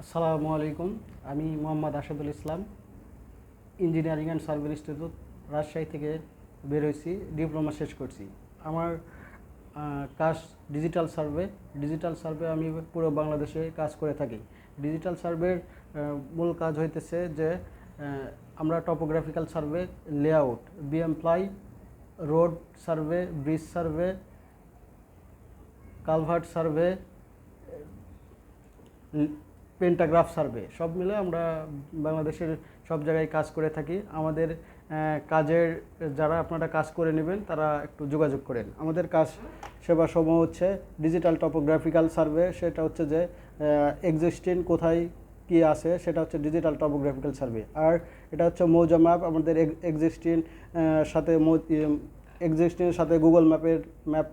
আসসালামু আলাইকুম। আমি Mohammad Asadul Islam, engineering and survey institute Rajshahi থেকে বের হয়েছি, ডিপ্লোমা শেষ করছি। আমার কাজ ডিজিটাল সার্ভে। ডিজিটাল সার্ভে আমি পুরো বাংলাদেশে কাজ করে থাকি। ডিজিটাল সার্ভের মূল কাজ হইতেছে যে আমরা topographical survey layout বিএমপ্লাই road survey bridge survey culvert survey pantograph survey সব মিলে আমরা বাংলাদেশের সব জায়গায় কাজ করে থাকি। আমাদের কাজের যারা আপনারা কাজ করে নেবেন, তারা একটু যোগাযোগ করেন। আমাদের কাজ সেবা সমূহ হচ্ছে ডিজিটাল টপোগ্রাফিক্যাল সার্ভে সেটা হচ্ছে যে এক্সিস্টিং কোথায় কি আছে, সেটা হচ্ছে ডিজিটাল টপোগ্রাফিক্যাল সার্ভে আর এটা হচ্ছে মৌজা ম্যাপ আমাদের এক্সিস্টিং সাথে এক্সিস্টিংয়ের সাথে গুগল ম্যাপের ম্যাপ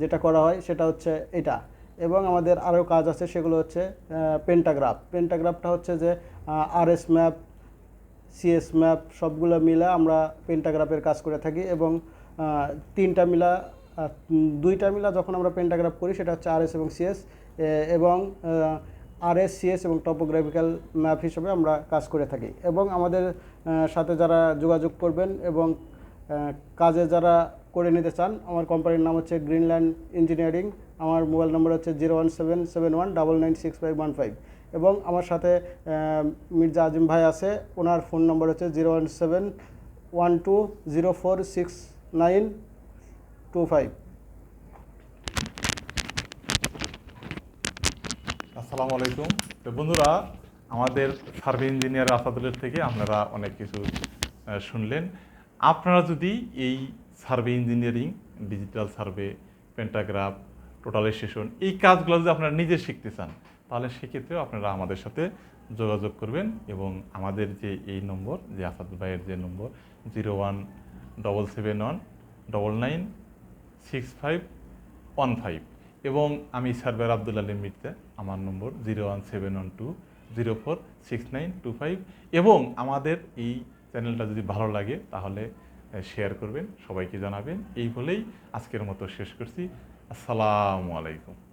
যেটা করা হয়, সেটা হচ্ছে এটা। এবং আমাদের আরও কাজ আছে, সেগুলো হচ্ছে পেন্টাগ্রাফ পেন্টাগ্রাফটা হচ্ছে যে আরএস ম্যাপ সিএস ম্যাপ সবগুলো মিলে আমরা পেন্টাগ্রাফের কাজ করে থাকি এবং তিনটা মিলা দুইটা মিলা যখন আমরা পেন্টাগ্রাফ করি, সেটা হচ্ছে আরএস এবং সিএস এবং আরএস সিএস এবং টপোগ্রাফিক্যাল ম্যাপ হিসেবে আমরা কাজ করে থাকি। এবং আমাদের সাথে যারা যোগাযোগ করবেন এবং কাজে যারা করে নিতে চান, আমার কোম্পানির নাম হচ্ছে গ্রিনল্যান্ড ইঞ্জিনিয়ারিং আমার মোবাইল নম্বর হচ্ছে zero one seven seven one double nine six five one five এবং আমার সাথে মির্জা আজিম ভাই আছে, ওনার ফোন নম্বর হচ্ছে zero one seven one two zero four six nine two five আসসালামু আলাইকুম। তো বন্ধুরা, আমাদের সার্ভে ইঞ্জিনিয়ার আসাদুলের থেকে আপনারা অনেক কিছু শুনলেন। আপনারা যদি এই survey engineering digital survey pantograph totalization এই কাজগুলো যদি আপনারা নিজে শিখতে চান, তাহলে সেক্ষেত্রেও আপনারা আমাদের সাথে যোগাযোগ করবেন এবং আমাদের যে এই নম্বর, যে আসাদুল ভাইয়ের যে number zero one double seven one double nine six five one five এবং আমি সার্ভার আব্দুল আলী মির্জা, আমার number zero one seven one two zero four six nine two five এবং আমাদের এই চ্যানেলটা যদি ভালো লাগে, তাহলে শেয়ার করবেন সবাইকে জানাবেন। এই বলেই আজকের মতো শেষ করছি। আসসালামু আলাইকুম।